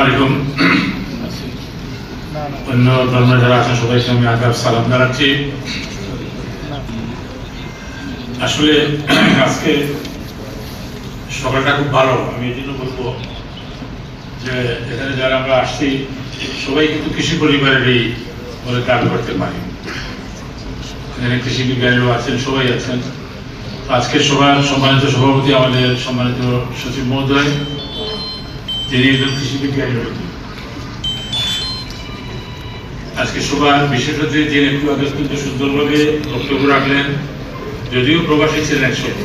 আলাইকুম। অন্য ধর্মের যারা আছেন আদাব সালাম জানাচ্ছি। আসলে আজকে সকালটা খুব ভালো, আমি এই জন্য বলব যে এখানে যারা আমরা আসছি, সবাই কিন্তু কৃষি পরিবারেরই বলে দাবি করতে পারি। এখানে কৃষি বিজ্ঞানীরাও আছেন, সবাই আছেন। আজকের সভার সম্মানিত সভাপতি আমাদের সম্মানিত সচিব মহোদয়। তিনি একজন কৃষি বিজ্ঞানী আজকে সবার বিশেষ অতিথি যিনি একটু আগে অত্যন্ত সুন্দরভাবে বক্তব্য রাখলেন, যদিও প্রবাসী ছিলেন একসময়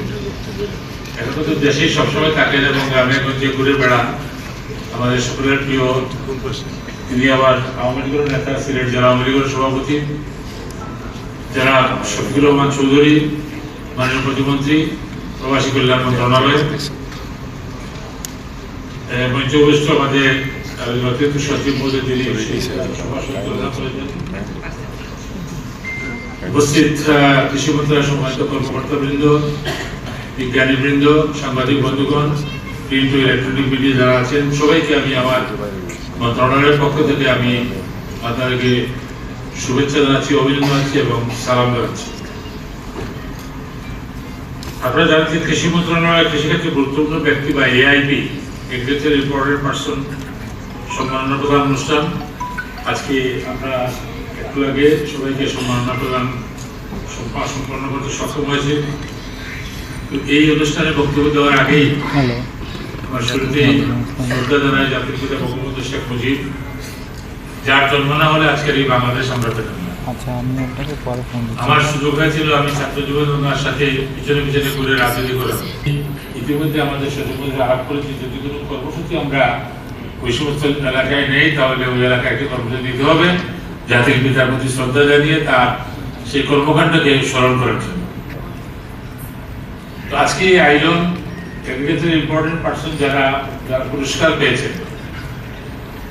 এখন তো দেশেই সবসময় থাকেন এবং গ্রামে গঞ্জে ঘুরে বেড়ান আমাদের সকলের প্রিয়, তিনি আবার আওয়ামী লীগের নেতা, সিলেট জেলা আওয়ামী লীগের সভাপতি, যারা শফিকুর রহমান চৌধুরী, মাননীয় প্রতিমন্ত্রী, প্রবাসী কল্যাণ মন্ত্রণালয় উপস্থিত কৃষি মন্ত্রণালয় সম্মানিত কর্মকর্তাবৃন্দ, বিজ্ঞানীবৃন্দ, সাংবাদিক বন্ধুগণ প্রিন্ট ইলেকট্রনিক মিডিয়া যারা আছেন, সবাইকে আমি আমার মন্ত্রণালয়ের পক্ষ থেকে আমি আপনাদেরকে শুভেচ্ছা জানাচ্ছি, অভিনন্দন জানাচ্ছি এবং সালাম জানাচ্ছি। আপনারা জানেন কৃষি মন্ত্রণালয় কৃষিক্ষেত্রে গুরুত্বপূর্ণ ব্যক্তি বা এআইপি এগ্রিকালচার ইম্পর্টেন্ট পার্সন সম্মাননা প্রদান অনুষ্ঠান। আজকে আমরা একটু আগে সবাইকে সম্মাননা প্রদান সম্পন্ন করতে সক্ষম হয়েছে। তো এই অনুষ্ঠানে বক্তব্য দেওয়ার আগেই আমার শুরুতে শ্রদ্ধা জানাই জাতির পিতা বঙ্গবন্ধু শেখ মুজিব। যার জন্ম না হলে আজকের এই বাংলাদেশ আমরা পেতাম আচ্ছা আমি আপনাকে পরে ফোন দিচ্ছি। আমার সুযোগ হয়েছিল, আমি ছাত্র যুবদলের সাথে পিছনে পিছনে ঘুরে রাজনীতি করলাম ইতিমধ্যে আমাদের সচিবদের আলাপ করেছি, যদি কোনো কর্মসূচি আমরা ওই সমস্ত এলাকায় নেই, তাহলে ওই এলাকায় একটি কর্মসূচি দিতে হবে, জাতির পিতার প্রতি শ্রদ্ধা জানিয়ে তার সেই কর্মকাণ্ডকে স্মরণ করার জন্য। তো আজকে এই আয়োজন এগ্রিকালচার ইম্পর্টেন্ট পার্সন যারা যারা পুরস্কার পেয়েছেন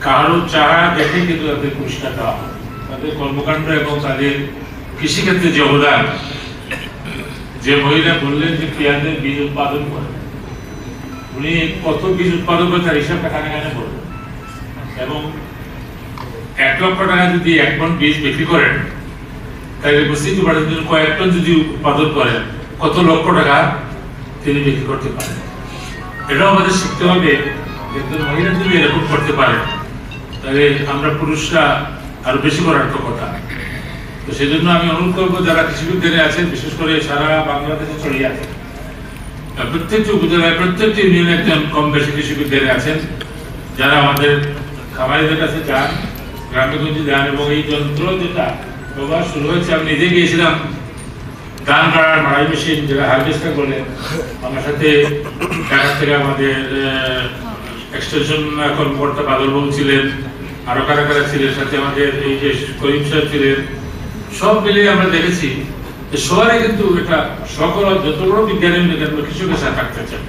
কারও চারা দেখে কিন্তু তাদের পুরস্কার দেওয়া হয় তাদের কর্মকাণ্ড এবং তাদের কৃষিক্ষেত্রে যে অবদান, যে মহিলা বললেন যে পেঁয়াজের বীজ উৎপাদন করে উনি কত বীজ উৎপাদন করে তার হিসাবটা কানে কানে বলবেন এবং এক লক্ষ টাকা যদি এক মন বীজ বিক্রি করেন, তাহলে বুঝতেই পারেন যে কয়েক টন যদি উৎপাদন করেন, কত লক্ষ টাকা তিনি বিক্রি করতে পারেন? এটাও আমাদের শিখতে হবে একজন মহিলা যদি এরকম করতে পারেন তাহলে আমরা পুরুষরা আরও বেশি করার কথা। তো সেই জন্য আমি অনুরোধ করব, যারা কৃষি বিজ্ঞানে আছেন, বিশেষ করে সারা বাংলাদেশে ছড়িয়ে আছেন প্রত্যেকটি উপজেলায়, প্রত্যেকটি ইউনিয়নে একজন কম বেশি কৃষি বিজ্ঞানী আছেন, যারা আমাদের খামারিদের কাছে যান গ্রামে গঞ্জে যান, এবং এই যন্ত্র যেটা ব্যবহার শুরু হয়েছে, আমি নিজে গিয়েছিলাম, ধান কাটার মাড়াই মেশিন যেটা হারভেস্টার বলে আমার সাথে থেকে আমাদের এক্সটেনশন কর্মকর্তা বাদলবাবু ছিলেন আরও কারা কারা ছিলেন, সাথে আমাদের এই যে করিম সাহেব ছিলেন, সব মিলিয়ে আমরা দেখেছি যে শহরে কিন্তু এটা সকল যত বড় বিজ্ঞানী কৃষকের সাথে থাকতে চান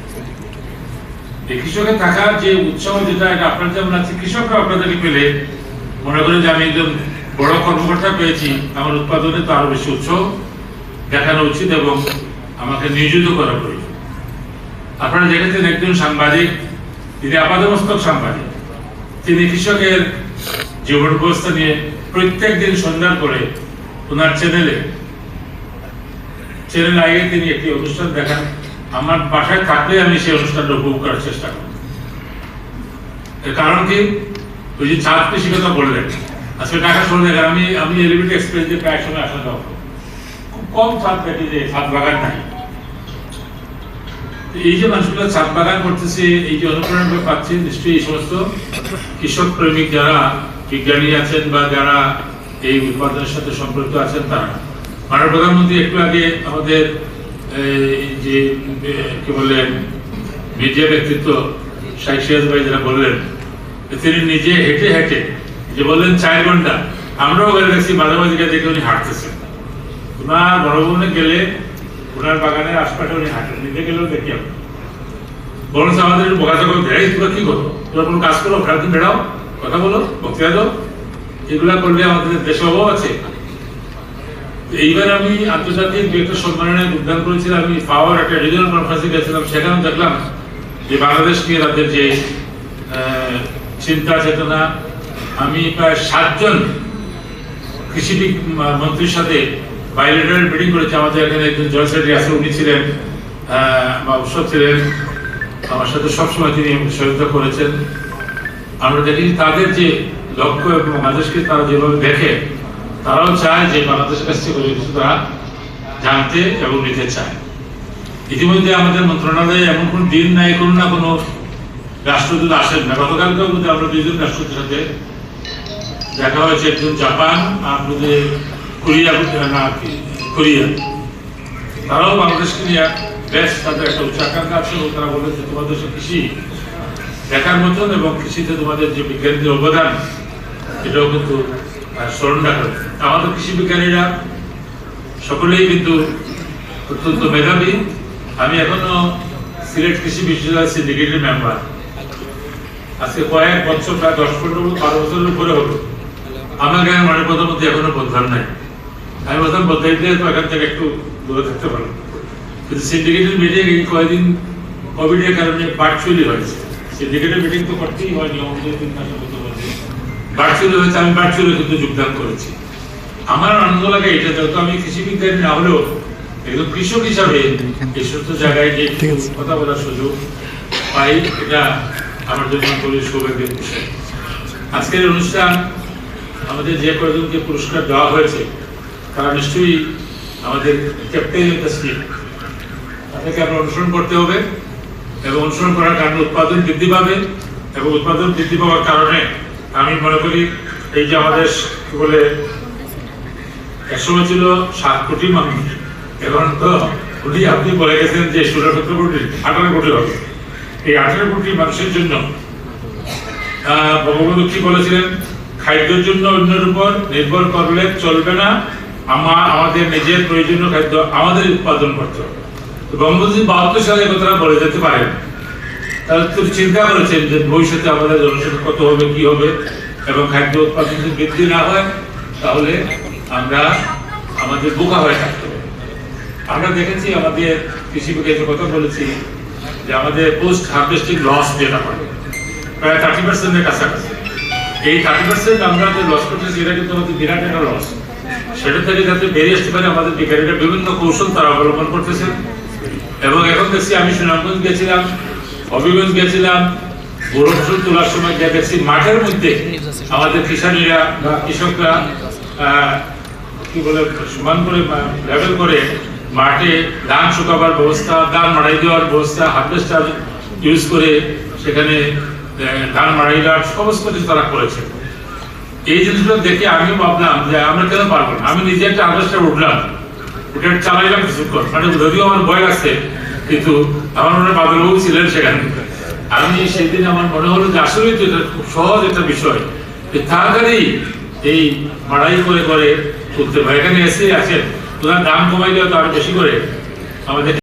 এই কৃষকের থাকার যে উৎসাহ যেটা, এটা আপনার যেমন আছে, কৃষকরা আপনাদেরকে পেলে মনে করেন যে আমি একজন বড় কর্মকর্তা পেয়েছি, আমার উৎপাদনে তো আরও বেশি উৎসাহ দেখানো উচিত এবং আমাকে নিয়োজিত করা প্রয়োজন। আপনারা দেখেছেন একজন সাংবাদিক, তিনি আপাদমস্তক সাংবাদিক। তিনি কৃষকের জীবন ব্যবস্থা নিয়ে প্রত্যেক দিন সন্ধ্যার করে ওনার চ্যানেলে, চ্যানেল আগে তিনি একটি অনুষ্ঠান দেখান। আমার বাসায় থাকলে আমি সেই অনুষ্ঠানটা উপভোগ করার চেষ্টা করি এর কারণ কি? ওই যে ছাদ কৃষি কথা বললেন। আজকে ঢাকা শহরে আমি আমি এলিভেট এক্সপ্রেস দিয়ে প্রায় সময় আসা যাওয়া খুব কম ছাদ দেখি যে ছাদ বাগান নাই। এই যে মানুষগুলো ছাদ বাগান করতেছে, এই যে অনুপ্রেরণা পাচ্ছে নিশ্চয়ই এই সমস্ত কৃষক প্রেমিক যারা বিজ্ঞানী আছেন বা যারা এই উৎপাদনের সাথে সম্পৃক্ত আছেন তারা মাননীয় প্রধানমন্ত্রী, একটু আগে আমাদের যে কি বললেন, মিডিয়া ব্যক্তিত্ব শাইখ সিরাজ ভাই যারা বললেন তিনি নিজে হেঁটে হেঁটে যে বললেন, চার ঘণ্টা। আমরাও গেলে দেখছি মাঝে মাঝে দেখে উনি হাঁটতেছেন। ওনার বড় বোনে গেলে ওনার বাগানের আশপাশে উনি হাঁটেন। নিজে গেলেও দেখি আমরা। বরং আমাদের করতে এই তোমরা কি করো? তোমরা কোনো কাজ করো? সারাদিন বেড়াও কথা বলো, বক্তৃতা দাও। এগুলা করলে আমাদের দেশে অভাব আছে। এইবার আমি আন্তর্জাতিক দু একটা সম্মেলনে উদ্যান করেছিলাম, আমি পাওয়ার একটা রিজিওনাল কনফারেন্সে গেছিলাম সেখানে দেখলাম যে বাংলাদেশ নিয়ে তাদের যে চিন্তা, চেতনা, আমি প্রায় সাতজন কৃষি মন্ত্রীর সাথে বাইলেটারাল মিটিং করেছি। আমাদের এখানে একজন জয়েন্ট আছে, উনি ছিলেন বা উৎসব ছিলেন। আমার সাথে সবসময় তিনি সহযোগিতা করেছেন। আমরা দেখি তাদের যে লক্ষ্য এবং বাংলাদেশকে তারা যেভাবে দেখে, তারাও চায় যে বাংলাদেশের কাছ থেকে কিছু তারা জানতে এবং নিতে চায়। ইতিমধ্যে আমাদের মন্ত্রণালয়ে এমন কোন দিন নাই, কোনো না কোনো রাষ্ট্রদূত আসেন না, গতকালকেও কিন্তু আমরা দুইজন রাষ্ট্রদূতের সাথে দেখা হয়েছে, একজন জাপান আর আমাদের কোরিয়া, না কোরিয়া। তারাও বাংলাদেশকে নিয়ে বেশ তাদের একটা উচ্চাকাঙ্ক্ষা আছে এবং তারা বলে যে তোমাদের কৃষি দেখার মতন এবং কৃষিতে তোমাদের যে বিজ্ঞানীদের অবদান, এটাও কিন্তু স্মরণ রাখা। আমাদের কৃষি বিজ্ঞানীরা সকলেই কিন্তু অত্যন্ত মেধাবী। আমি এখনও সিলেট কৃষি বিশ্ববিদ্যালয় সিন্ডিকেটের মেম্বার আজকে কয়েক বছর, প্রায় দশ পনেরো, বারো বছরের উপরে হলো। আমার গায়ে মনের মধ্যে এখনও বদলান নাই। আমি বদলাই দিলে তো এখান থেকে একটু দূরে থাকতে পারো। কিন্তু সিন্ডিকেটের মিটিং এই কয়েকদিন কোভিডের কারণে ভার্চুয়ালি হয়েছে। সিন্ডিকেটের মিটিং তো করতেই হয়নি আমাদের তিন মাসের মতো ভার্চুয়ালি হয়েছে আমি ভার্চুয়ালি কিন্তু যোগদান করেছি। আমার আনন্দ লাগে এটা যেহেতু আমি কৃষি বিজ্ঞানী না হলেও একজন কৃষক হিসাবে এই জায়গায় যে কথা বলার সুযোগ পাই এটা আমার জন্য খুবই সৌভাগ্যের বিষয়। আজকের অনুষ্ঠান আমাদের যে কয়েকজনকে পুরস্কার দেওয়া হয়েছে তারা নিশ্চয়ই আমাদের ক্যাপ্টেন অফ দ্য স্টিম তাদেরকে আমরা অনুসরণ করতে হবে। এবং অনুসরণ করার কারণে উৎপাদন বৃদ্ধি পাবে এবং উৎপাদন বৃদ্ধি পাওয়ার কারণে আমি মনে করি এই যে আমাদের বলে একসময় ছিল সাত কোটি মানুষ। এখন তো উনি আপনি বলে গেছেন যে ষোলো সতেরো কোটি, আঠারো কোটি হবে। এই আঠারো কোটি মানুষের জন্য বঙ্গবন্ধু কি বলেছিলেন? খাদ্যের জন্য অন্যের উপর নির্ভর করলে চলবে না। আমার আমাদের নিজের প্রয়োজনীয় খাদ্য আমাদের উৎপাদন করতে হবে। বঙ্গবন্ধু বাহাত্তর সালে এই কথাটা বলে যেতে পারেন তাহলে তিনি চিন্তা করেছেন যে ভবিষ্যতে আমাদের জনসংখ্যা কত হবে, কি হবে, এবং খাদ্য উৎপাদন যদি বৃদ্ধি না হয়, তাহলে আমরা আমাদের বোকা হয়ে থাকতে আমরা দেখেছি আমাদের কৃষি বিজ্ঞানের কথা বলেছি, যে আমাদের পোস্ট হারভেস্টিং লস যেটা হয়, প্রায় থার্টি পার্সেন্টের কাছাকাছি। এই থার্টি পার্সেন্ট আমরা যে লস করতেছি, এটা কিন্তু আমাদের বিরাট একটা লস সেটা থেকে যাতে বেরিয়ে আসতে পারে, আমাদের বিজ্ঞানীরা বিভিন্ন কৌশল তারা অবলম্বন করতেছে এবং এখন দেখছি আমি সুনামগঞ্জ গেছিলাম, হবিগঞ্জ গেছিলাম বড় তোলার সময় যা দেখছি মাঠের মধ্যে আমাদের কিষানীরা কৃষকরা কি বলে, সমান করে লেভেল করে মাঠে ধান শুকাবার ব্যবস্থা, ধান মাড়াই দেওয়ার ব্যবস্থা হারভেস্টার ইউজ করে সেখানে ধান মাড়াই দেওয়ার সমস্ত কিছু তারা করেছে। এই জিনিসগুলো দেখে আমিও ভাবলাম যে আমরা কেন পারব না? আমি নিজে একটা হারভেস্টার উঠলাম। চালাইলাম কিছুক্ষণ। মানে যদিও আমার ভয় কিন্তু আমার মনে বাদলবাবু ছিলেন সেখানে। আমি সেদিন আমার মনে হলো যে আসলেই তো এটা খুব সহজ একটা বিষয় যে তাড়াতাড়ি এই মাড়াই করে করে তুলতে ভাই এখানে এসে ওনার দাম কমাই দেওয়া তো আরও বেশি করে আমাদের